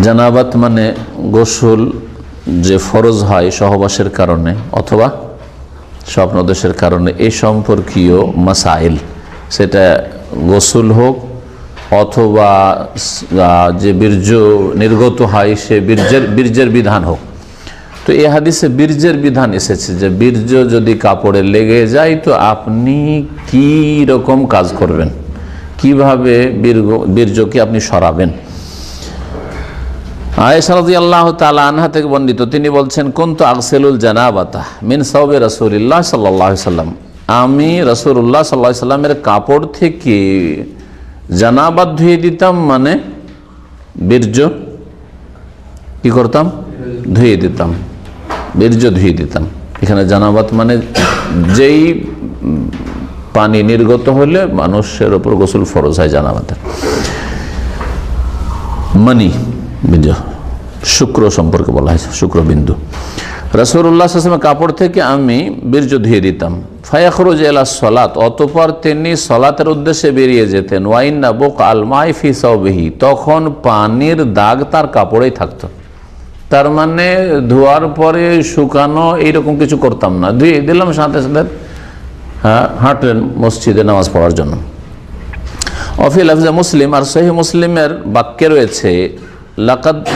জানাবাত মানে গোসল যে ফরজ হয় সহবাসের কারণে অথবা স্বপ্নদোষের কারণে এই সম্পর্কীয় মাসাইল। সেটা গোসল হোক অথবা যে বীর্য নির্গত হয় সে বীর্যের বীর্যের বিধান হোক। তো এই হাদিসে বীর্যের বিধান এসেছে যে বীর্য যদি কাপড়ে লেগে যায় তো আপনি কি রকম কাজ করবেন? কীভাবে বীর্য বীর্যকে আপনি সরাবেন? আয়েশারদি আল্লাহ তালা আনহা থেকে বর্ণিত, তিনি বলছেন কোন তো আকসেলুল জানাবাতা মিন সাউবে রসুল্লাহ সাল্লাহ সাল্লাম। আমি রসুল্লাহ সাল্লাহ সাল্লামের কাপড় থেকে জানাবাত ধুয়ে দিতাম মানে বীর্য, কি করতাম? ধুয়ে দিতাম, বীর্য ধুয়ে দিতাম। এখানে জানাবাত মানে যেই পানি নির্গত হলে মানুষের ওপর গোসল ফরজ হয় জানাবাতের। মানি, বীর্য। শুক্র সম্পর্কে বলা হয়েছে, শুক্রবিন্দু। রসুল্লাহ আসলামের কাপড় থেকে আমি বীর্য ধুয়ে দিতাম। ফায়াখরুজ এলা সলাত, অতপর তিনি সলাতের উদ্দেশ্যে বেরিয়ে যেতেন। ওয়াইন্না বোক আলমাই ফি সবিহি তখন পানির দাগ তার কাপড়েই থাকতো। তার মানে ধোয়ার পরে শুকানো এইরকম কিছু করতাম না। ধুয়ে দিলাম সাথে সাথে হ্যাঁ হাঁটলেন মসজিদে নামাজ পড়ার জন্য। অফিল আফজা মুসলিম, আর সহি মুসলিমের বাক্যে রয়েছে লাকাদ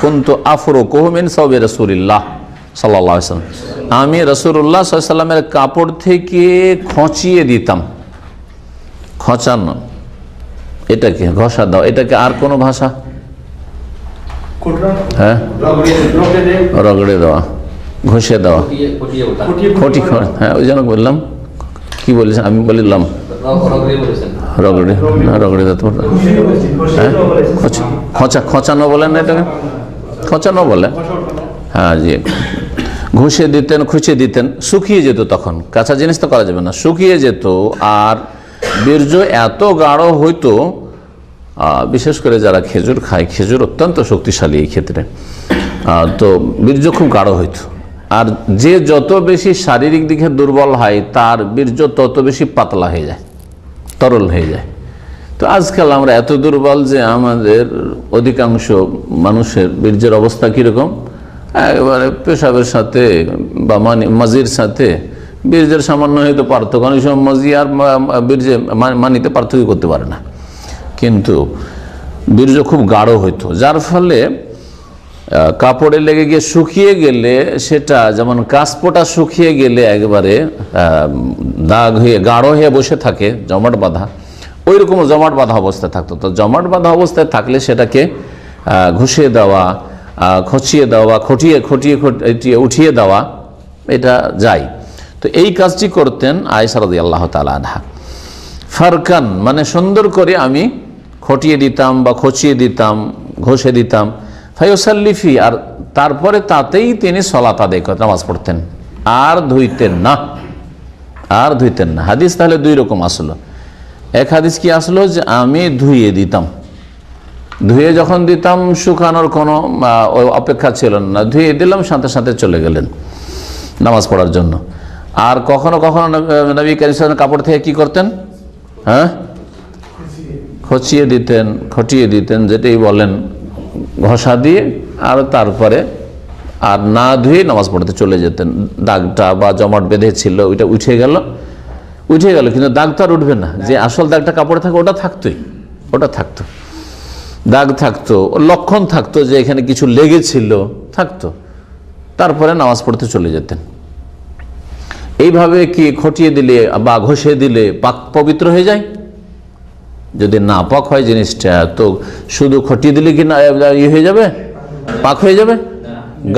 কুন্তু আফরো কোহমিন সবে রসুলিল্লাহ সাল্লাহ সাল্লাম। আমি রসুল্লাহ সাল্লামের কাপড় থেকে খচিয়ে দিতাম। খচানো। এটাকে ঘষা দাও। এটাকে আর কোনো ভাষা? হ্যাঁ? রগড়ে দেওয়া। ঘষে দেওয়া। খটি খ- হ্যাঁ ওই জন্য বললাম। কি বলেছেন? আমি বললাম। রগড়ে, না, রগড়ে দিতে হ্যাঁ? খোঁচা খোঁচা, খোঁচানো বলেন না এটাকে? খোঁচানো বলে। হ্যাঁ জি। ঘষে দিতেন খুঁচে দিতেন, শুকিয়ে যেত তখন। কাঁচা জিনিস তো করা যাবে না। শুকিয়ে যেত আর বীর্য এত গাঢ় হইতো বিশেষ করে যারা খেজুর খায়, খেজুর অত্যন্ত শক্তিশালী এই ক্ষেত্রে। তো বীর্য খুব গাঢ় হইতো। আর যে যত বেশি শারীরিক দিকে দুর্বল হয়, তার বীর্য তত বেশি পাতলা হয়ে যায়। তরল হয়ে যায়। তো আজকাল আমরা এত দুর্বল যে আমাদের অধিকাংশ মানুষের বীর্যের অবস্থা কীরকম? একেবারে পেশাবের সাথে বা মানি মাজির সাথে। বীর্যের সামান্য হয়তো পার্থক্য, অনেক সময় মাজি আর বীর্যে মানিতে পার্থক্য করতে পারে না। কিন্তু বীর্য খুব গাঢ় হইতো, যার ফলে কাপড়ে লেগে গিয়ে শুকিয়ে গেলে সেটা যেমন কাশপোটা শুকিয়ে গেলে একবারে দাগ হয়ে, গাঢ় হয়ে বসে থাকে, জমাট বাঁধা ওই রকম জমাট বাঁধা অবস্থায় থাকতো। তো জমাট বাঁধা অবস্থায় থাকলে সেটাকে ঘষিয়ে দেওয়া খচিয়ে দেওয়া, খটিয়ে খটিয়ে খটিয়ে উঠিয়ে দেওয়া, এটা যায়। তো এই কাজটি করতেন আয়সারদি আল্লাহ তালা ফারকান মানে সুন্দর করে আমি খটিয়ে দিতাম বা খচিয়ে দিতাম, ঘষে দিতাম। ফাইসাল্লিফি আর তারপরে তাতেই তিনি সলাত আদায় করতেন নামাজ পড়তেন। আর ধুইতেন না। আর ধুইতেন না। হাদিস তাহলে দুই রকম আসলো। এক হাদিস কি আসলো যে, আমি ধুইয়ে দিতাম। ধুয়ে যখন দিতাম, শুকানোর কোনো অপেক্ষা ছিল না। ধুয়ে দিলাম, সাথে সাথে চলে গেলেন নামাজ পড়ার জন্য। আর কখনো কখনো নবী- কারিম কাপড় থেকে কি করতেন? হ্যাঁ? খচিয়ে দিতেন। খটিয়ে দিতেন, যেটাই বলেন। ঘষা দিয়ে আর তারপরে আর না ধুয়ে নামাজ পড়তে চলে যেতেন। দাগটা বা জমাট বেঁধেছিল ওইটা উঠে গেল। উঠে গেল, কিন্তু দাগ তো আর উঠবে না। যে আসল দাগটা কাপড়ে থাকে ওটা থাকতোই। ওটা থাকতো। দাগ থাকতো, লক্ষণ থাকতো যে এখানে কিছু লেগেছিল, থাকতো। তারপরে নামাজ পড়তে চলে যেতেন। এইভাবে কি খটিয়ে দিলে বা ঘষে দিলে পাক পবিত্র হয়ে যায়? যদি না পাক হয় জিনিসটা, তো শুধু খটিয়ে দিলে কি না ইয়ে হয়ে যাবে? পাক হয়ে যাবে?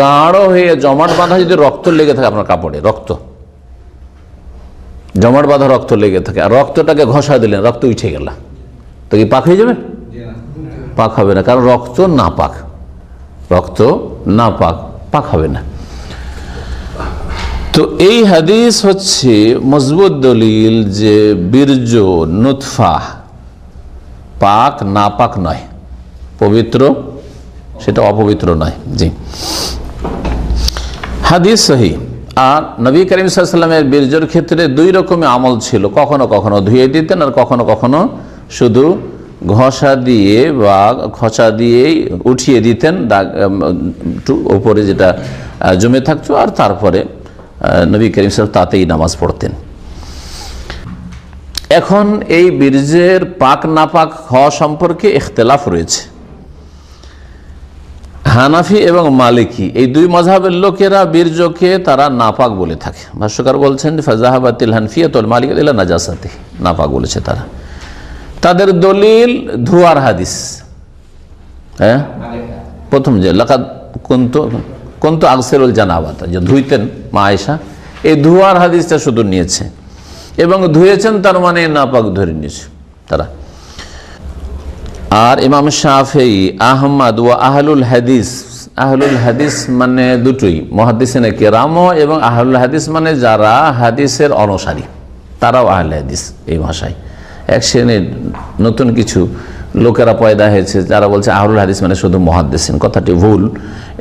গাঢ় হয়ে জমাট বাঁধা যদি রক্ত লেগে থাকে আপনার কাপড়ে, রক্ত। জমাট বাঁধা রক্ত লেগে থাকে, আর রক্তটাকে ঘষা দিলেন, রক্ত উঠে গেল। তো কি পাক হয়ে যাবে? পাক হবে না, কারণ রক্ত না পাক রক্ত না পাক পাক হবে না। তো এই হাদিস হচ্ছে মজবুত দলিল যে বীর্য নুৎফা পাক না পাক নয়, পবিত্র সেটা অপবিত্র নয়, জি। হাদিস সহি। আর নবী করিম সাল্লামের বীর্যর ক্ষেত্রে দুই রকমের আমল ছিল, কখনো কখনো ধুয়ে দিতেন আর কখনো কখনো শুধু ঘষা দিয়ে বা খসা দিয়েই উঠিয়ে দিতেন, দাগ ওপরে যেটা জমে থাকতো আর তারপরে নবী করিম সাহেব তাতেই নামাজ পড়তেন। এখন এই বীর্যের পাক নাপাক হওয়া সম্পর্কে ইখতলাফ রয়েছে। হানাফি এবং মালিকি, এই দুই মজাবের লোকেরা বীর্যকে তারা নাপাক বলে থাকে। ভাষ্যকার বলছেন, ফাজাহাবাতিল হানফিয়াতুল মালিক নাজাসাতি নাপাক বলেছে তারা। তাদের দলিল ধুয়ার হাদিস। হ্যাঁ? প্রথম যে, লাকাদ কোন্ত কোন্ত আকসেরুল জানাবাতা যে ধুইতেন মা আয়েশা। এই ধুয়ার হাদিসটা শুধু নিয়েছে। এবং ধুয়েছেন, তার মানে নাপাক ধরে নিয়েছে তারা। আর ইমাম শাহি আহমদ ও আহলুল হাদিস আহলুল হাদিস মানে দুটোই মহাদিসিনে কেরামও এবং আহলুল হাদিস মানে যারা হাদিসের অনুসারী, তারাও আহল হাদিস এই ভাষায়। এক শ্রেণির নতুন কিছু লোকেরা পয়দা হয়েছে, যারা বলছে আহরুল হাদিস মানে শুধু মহাদ্দেসিন। কথাটি ভুল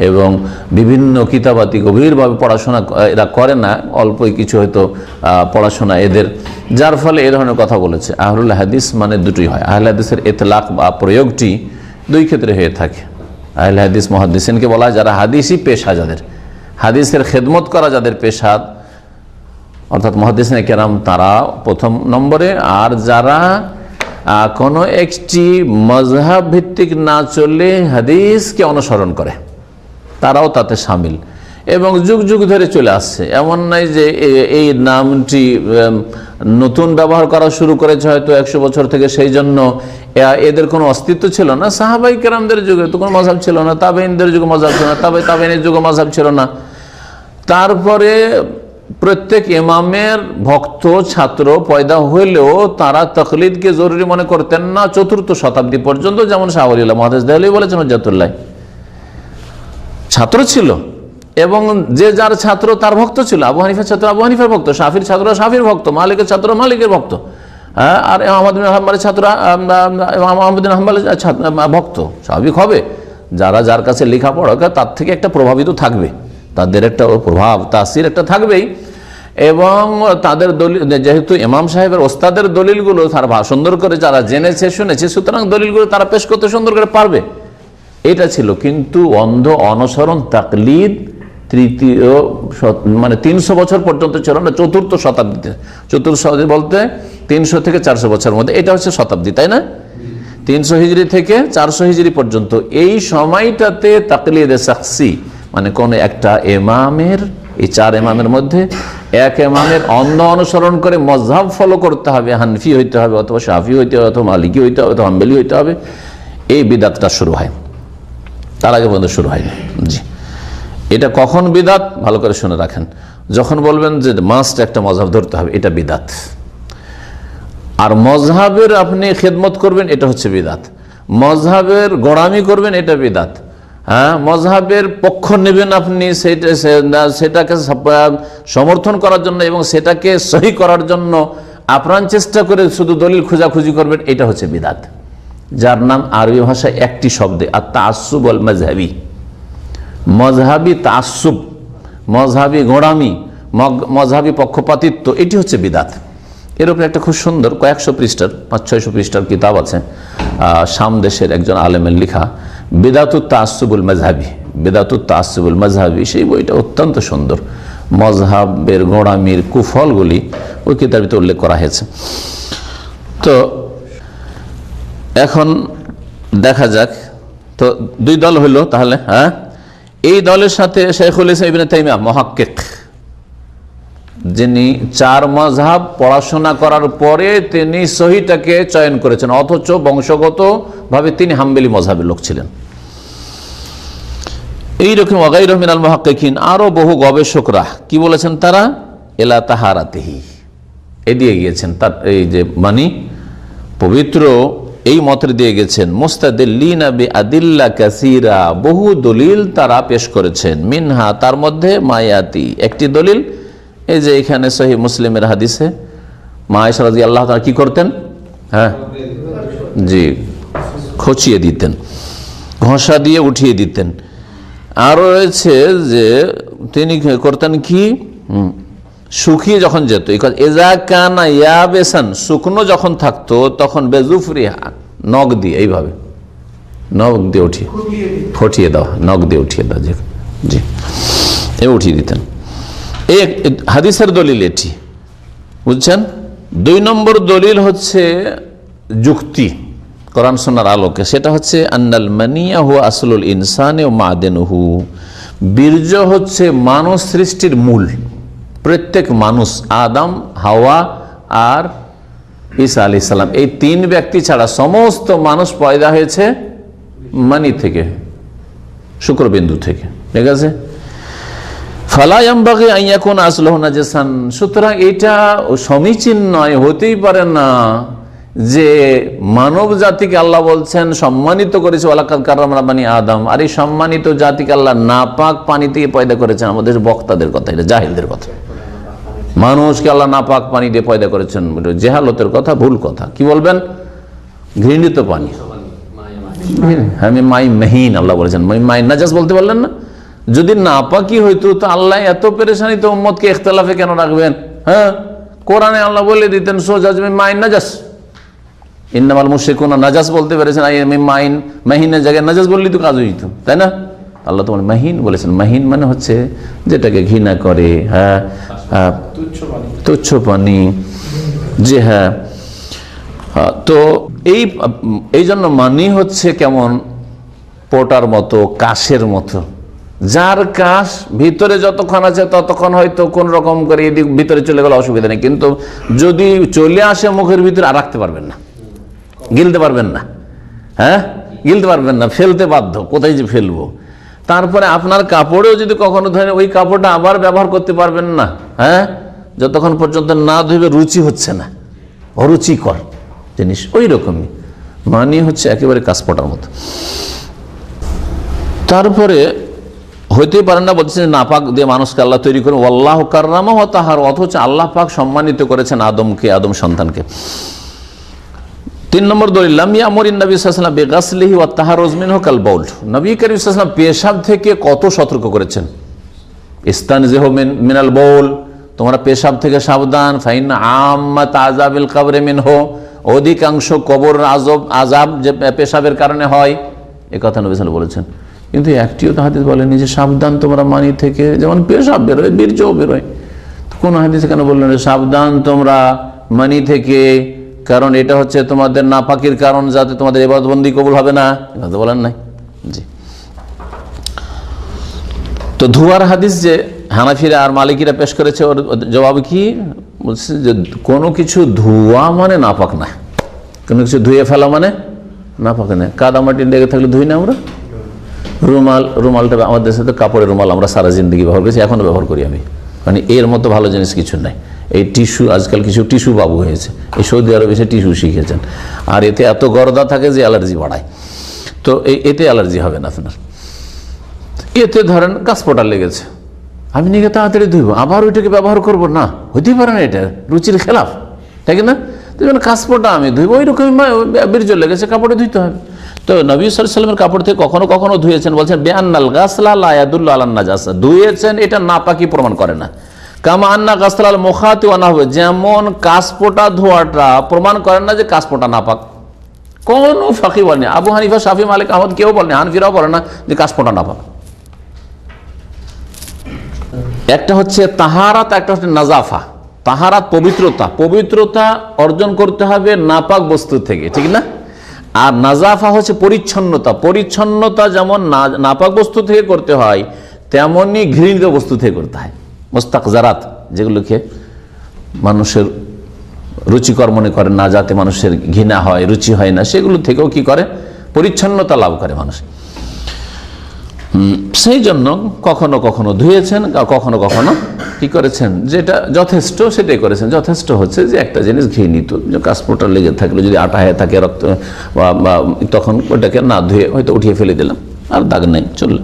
এবং বিভিন্ন কিতাবাতি গভীরভাবে পড়াশোনা এরা করে না, অল্পই কিছু হয়তো পড়াশোনা এদের। যার ফলে এ ধরনের কথা বলেছে। আহরুল হাদিস মানে দুটোই হয়। আহল হাদিসের এতলাক বা প্রয়োগটি দুই ক্ষেত্রে হয়ে থাকে। আহল হাদিস মহাদ্দিসিনকে বলা হয় যারা হাদিসই পেশা যাদের। হাদিসের খেদমত করা যাদের পেশা, অর্থাৎ মহাদিসিন কেরাম তারা প্রথম নম্বরে, আর যারা কোনো একটি মজহাব ভিত্তিক না চললে হাদিসকে অনুসরণ করে। তারাও তাতে সামিল। এবং যুগ যুগ ধরে চলে আসছে। এমন নয় যে এই নামটি নতুন ব্যবহার করা শুরু করেছে হয়তো একশো বছর থেকে সেই জন্য। এদের কোনো অস্তিত্ব ছিল না। সাহাবাই কেরামদের যুগে তো কোনো মজাব ছিল না। তাবেইনদের যুগে মজাব ছিল না। তাবে তাবেইনের যুগে মজাব ছিল না। তারপরে প্রত্যেক ইমামের ভক্ত, ছাত্র পয়দা হইলেও তারা তকলিদকে জরুরি মনে করতেন না চতুর্থ শতাব্দী পর্যন্ত, যেমন শাহরিল্লাহ মহাদেশ দেহলি বলেছেন হজ্জাতুল্লাহ ছাত্র ছিল এবং যে যার ছাত্র তার ভক্ত ছিল, আবু হানিফার ছাত্র আবু হানিফার ভক্ত, শাফির ছাত্র শাফির ভক্ত, মালিকের ছাত্র মালিকের ভক্ত হ্যাঁ আর আহমদ হাম্বালের ছাত্র আহমদিন হাম্বালের ভক্ত, স্বাভাবিক হবে। যারা যার কাছে লেখাপড়া তার থেকে একটা প্রভাবিত থাকবে। তাদের একটা প্রভাব, তাসির একটা থাকবেই। এবং তাদের দলিল, যেহেতু ইমাম সাহেবের ওস্তাদের দলিলগুলো তারা সুন্দর করে যারা জেনেছে, শুনেছে, সুতরাং দলিলগুলো তারা পেশ করতে সুন্দর করে পারবে। এটা ছিল কিন্তু অন্ধ অনুসরণ, তাকলিদ তৃতীয় মানে তিনশো বছর পর্যন্ত ছিল না, চতুর্থ শতাব্দীতে। চতুর্থ শতাব্দী বলতে তিনশো থেকে চারশো বছরের মধ্যে, এটা হচ্ছে শতাব্দী, তাই না? তিনশো হিজড়ি থেকে চারশো হিজড়ি পর্যন্ত। এই সময়টাতে তাকলিদে সাকসি মানে কোন একটা এমামের এই চার এমামের মধ্যে এক এমামের অন্ধ অনুসরণ করে মজহাব ফলো করতে হবে, হানফি হইতে হবে অথবা শাফি হইতে হবে অথবা মালিকি হইতে হবে অথবা হাম্বেলি হইতে হবে। এই বিদাতটা শুরু হয়। তার আগে পর্যন্ত শুরু হয়নি জি। এটা কখন বিদাত? ভালো করে শুনে রাখেন। যখন বলবেন যে মাস্ট একটা মজহাব ধরতে হবে, এটা বিদাত। আর মজহাবের আপনি খেদমত করবেন, এটা হচ্ছে বিদাত। মজহাবের গোড়ামি করবেন, এটা বিদাত। হ্যাঁ মজহাবের পক্ষ নেবেন আপনি সেটা সেটাকে সমর্থন করার জন্য এবং সেটাকে সহি করার জন্য আপ্রাণ চেষ্টা করে শুধু দলিল খোঁজাখুঁজি করবেন এটা হচ্ছে বিদাত। যার নাম আরবি ভাষায় একটি শব্দে আর তাসুব আল মজহাবি। মজহাবি তাসুব মজহাবি গোড়ামি মজহাবি পক্ষপাতিত্ব এটি হচ্ছে বিদাত। এর উপরে একটা খুব সুন্দর কয়েকশো পৃষ্ঠার পাঁচ ছয়শো পৃষ্ঠার কিতাব আছে। আহ, শাম দেশের একজন আলেমের লেখা। বেদাতুত তাসুবুল মজহাবি বেদাতুত তাসুবুল মজহাবি সেই বইটা অত্যন্ত সুন্দর। মজহাবের গোড়ামির কুফলগুলি ওই কিতাবিতে উল্লেখ করা হয়েছে। তো এখন দেখা যাক। তো দুই দল হইল তাহলে হ্যাঁ? এই দলের সাথে শেখুল ইসলাম ইবিন তাইমিয়া মহাক্কেক। যিনি চার মজহাব পড়াশোনা করার পরে তিনি সহিটাকে চয়ন করেছেন। অথচ বংশগত ভাবে তিনি হাম্বেলি মজহাবের লোক ছিলেন। এইরকম অগাই রহমিনাল মহাক্কিন আরও বহু গবেষকরা কি বলেছেন তারা? এলা তাহারাতেহি। এদিকে গিয়েছেন তার এই যে মানি পবিত্র এই মতের দিয়ে গেছেন মুস্তাদিল্লিনা বি আদিল্লা কাসিরা, বহু দলিল তারা পেশ করেছেন। মিনহা তার মধ্যে মায়াতি, একটি দলিল এই যে এখানে সহি মুসলিমের হাদিসে মায়েশা রাজি আল্লাহ তারা কি করতেন? হ্যাঁ? জি খচিয়ে দিতেন ঘষা দিয়ে উঠিয়ে দিতেন। আর রয়েছে যে তিনি করতেন কি? শুকিয়ে যখন যেত। এজা কানা ইয়া বেসান শুকনো যখন থাকতো তখন বেজুফরিহা নখ দিয়ে এইভাবে নখ দিয়ে উঠিয়ে ফটিয়ে দাও নখ দিয়ে উঠিয়ে দাও যে জি এ উঠিয়ে দিতেন। এক- হাদিসের দলিল এটি। বুঝছেন? দুই নম্বর দলিল হচ্ছে যুক্তি, কোরআন সোনার আলোকে। সেটা হচ্ছে, আন্নাল মানিয়া হু আসলুল ইনসানে ও মাদেনহু। বীর্য হচ্ছে মানব সৃষ্টির মূল। প্রত্যেক মানুষ, আদম, হাওয়া আর ঈসা আলি সাল্লাম এই তিন ব্যক্তি ছাড়া সমস্ত মানুষ পয়দা হয়েছে মানি থেকে, শুক্রবিন্দু থেকে। ঠিক আছে? ফালায়ামবাগে আইয়াকুন আসলহ নাজেসান। সুতরাং এটা সমীচীন নয়, হতেই পারে না যে মানব জাতিকে আল্লাহ বলছেন, সম্মানিত করেছে ওয়ালাকাত আদম। আর এই সম্মানিত জাতিকে আল্লাহ নাপাক পানি থেকে পয়দা করেছেন আমাদের বক্তাদের কথা, এটা জাহিলদের কথা। মানুষকে আল্লাহ নাপাক পানি দিয়ে পয়দা করেছেন জেহালতের কথা, ভুল কথা। কি বলবেন? ঘৃণিত পানি। আমি মাই মেহিন, আল্লাহ বলেছেন। মাই মাই নাজাস বলতে পারলেন না? যদি নাপাকি হইতো তো আল্লাহ এত পেরেশানি তো উম্মতকে ইখতলাফে কেন রাখবেন? হ্যাঁ? কোরআনে আল্লাহ বলে দিতেন সোজা যে মাইন নাজাস। ইন্নামাল মুশরিকুন নাজাস বলতে পেরেছেন আই আমি মাইন মাহিনের জায়গায় নাজাস বললি তো কাজ হইতো। তাই না? আল্লাহ তোমার মাহিন বলেছেন। মাহিন মানে হচ্ছে যেটাকে ঘৃণা করে হ্যাঁ? হ্যাঁ, তুচ্ছ পানি। যে হ্যাঁ। হ্যাঁ, তো এই এই জন্য মানি হচ্ছে কেমন? পোটার মতো কাশের মতো। যার কাশ ভিতরে যতক্ষণ আছে ততক্ষণ হয়তো কোন রকম করে এদিক ভিতরে চলে গেলে অসুবিধা নেই। কিন্তু যদি চলে আসে মুখের ভিতরে আর রাখতে পারবেন না। গিলতে পারবেন না। হ্যাঁ? গিলতে পারবেন না। ফেলতে বাধ্য। কোথায় যে ফেলব? তারপরে আপনার কাপড়েও যদি কখনো ধরেন ওই কাপড়টা আবার ব্যবহার করতে পারবেন না হ্যাঁ? যতক্ষণ পর্যন্ত না ধুবে রুচি হচ্ছে না। অরুচিকর জিনিস। ওই রকমই। মানি হচ্ছে একেবারে কাসপটার মতো। তারপরে হইতেই পারেন না বলছে যে নাপাক দিয়ে মানুষকে আল্লাহ তৈরি করে আল্লাহ কার্রামা তাহার, অথচ আল্লাহ পাক সম্মানিত করেছেন আদমকে, আদম সন্তানকে। তিন নম্বর দলিল্লাম ইয়ামরিন নবী সাল্লাম বেগাসলিহি ও তাহার রজমিন হকাল বাউল। নবী করিম সাল্লাম পেশাব থেকে কত সতর্ক করেছেন? ইস্তান মিনাল বৌল তোমরা পেশাব থেকে সাবধান ফাইন আম্মা তাজাবিল কাবরে মিন হো অধিকাংশ কবর আজব আজাব যে পেশাবের কারণে হয়, এ কথা নবী সাল বলেছেন। কিন্তু একটিও তো হাদিস বলেনি যে সাবধান তোমরা মানি থেকে, যেমন পেশাব বেরোয়, বীর্যও বেরোয়। তো কোন হাদিসে কেন বললেন সাবধান তোমরা মানি থেকে? কারণ এটা হচ্ছে তোমাদের নাপাকির কারণ যাতে তোমাদের এবাদবন্দি কবুল হবে না। কথা বলেন নাই। জি। তো ধোয়ার হাদিস যে হানাফিরা আর মালিকিরা পেশ করেছে, ওর জবাব কি? বলছে যে কোনো কিছু ধোয়া মানে নাপাক না। কোনো কিছু ধুয়ে ফেলা মানে নাপাক না। কাদামাটি লেগে থাকলে ধুই না আমরা? রুমাল, রুমালটা আমাদের সাথে কাপড়ের রুমাল, আমরা সারা জিন্দগি ব্যবহার করেছি এখনও ব্যবহার করি আমি। মানে এর মতো ভালো জিনিস কিছু নাই। এই টিস্যু, আজকাল কিছু টিস্যু বাবু হয়েছে। এই সৌদি আরবে এসে টিস্যু শিখেছেন। আর এতে এত গরদা থাকে যে অ্যালার্জি বাড়ায়। তো এই এতে অ্যালার্জি হবে না আপনার। এতে ধরেন কাসপটা লেগেছে। আমি গিয়ে তাড়াতাড়ি ধুইব। আবার ওইটাকে ব্যবহার করব? না, হইতেই পারে না এটা। রুচির খেলাফ। তাই না? যেমন কাসপটা আমি ধুইব ওই রকমই বীর্য লেগেছে, কাপড়ে ধুইতে হবে। তো নবী সাল্লামের কাপড় থেকে কখনো কখনো ধুয়েছেন, বলছেন বেআনাল গাছলা লায়াদুল্লা আল্লাহ জাসা ধুয়েছেন, এটা নাপাকি প্রমাণ করে না। কামা আন্না গাছলাল মোখাতি আনা হবে যেমন কাসপোটা ধোয়াটা প্রমাণ করেন না যে কাসপোটা নাপাক। কোনো ফাঁকি বলেনি আবু হানিফা, শাফি, মালিক, আহমদ কেউ বলেনি হানফিরাও বলে না যে কাসপোটা নাপাক। একটা হচ্ছে তাহারাত, একটা হচ্ছে নাজাফা। তাহারাত পবিত্রতা পবিত্রতা অর্জন করতে হবে নাপাক বস্তু থেকে, ঠিক না? আর নাজাফা হচ্ছে পরিচ্ছন্নতা পরিচ্ছন্নতা যেমন নাপাক বস্তু থেকে করতে হয় তেমনই ঘৃণিত বস্তু থেকে করতে হয়। মোস্তাক জারাত যেগুলোকে মানুষের রুচিকর মনে করে না, যাতে মানুষের ঘৃণা হয়, রুচি হয় না, সেগুলো থেকেও কি করে? পরিচ্ছন্নতা লাভ করে মানুষ। সেই জন্য কখনো কখনো ধুয়েছেন কখনো কখনো কি করেছেন? যেটা যথেষ্ট, সেটাই করেছেন। যথেষ্ট হচ্ছে যে একটা জিনিস ঘৃণিত যে কাসপোটা লেগে থাকলে, যদি আটা হয়ে থাকে রক্ত, বা তখন ওটাকে না ধুয়ে হয়তো উঠিয়ে ফেলে দিলাম, আর দাগ নেই, চলল।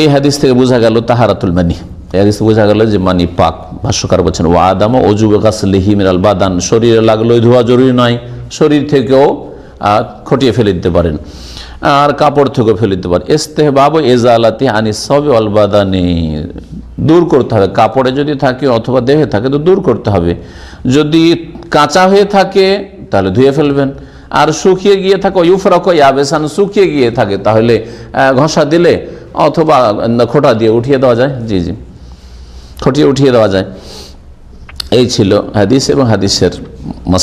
এই হাদিস থেকে বোঝা গেল তাহারাতুল মানি। এই হাদিস বোঝা গেল যে মানি পাক। ভাষ্যকার বলছেন ও আদাম অজুবে গাছলিহি মিনাল বাদান। শরীরে লাগলোই ধোয়া জরুরি নয়, শরীর থেকেও খটিয়ে ফেলে দিতে পারেন। আর কাপড় থেকেও ফেলে দিতে পারেন এস্তেহবাব এজালাতি আনি সবে অলবাদানি দূর করতে হবে। কাপড়ে যদি থাকে অথবা দেহে থাকে তো দূর করতে হবে। যদি কাঁচা হয়ে থাকে তাহলে ধুয়ে ফেলবেন। আর শুকিয়ে গিয়ে থাকে, ইউফরক ইয়াবেসান শুকিয়ে গিয়ে থাকে, তাহলে ঘষা দিলে অথবা খোটা দিয়ে উঠিয়ে দেওয়া যায়। জি জি। খটিয়ে উঠিয়ে দেওয়া যায়। এই ছিল হাদিস এবং হাদিসের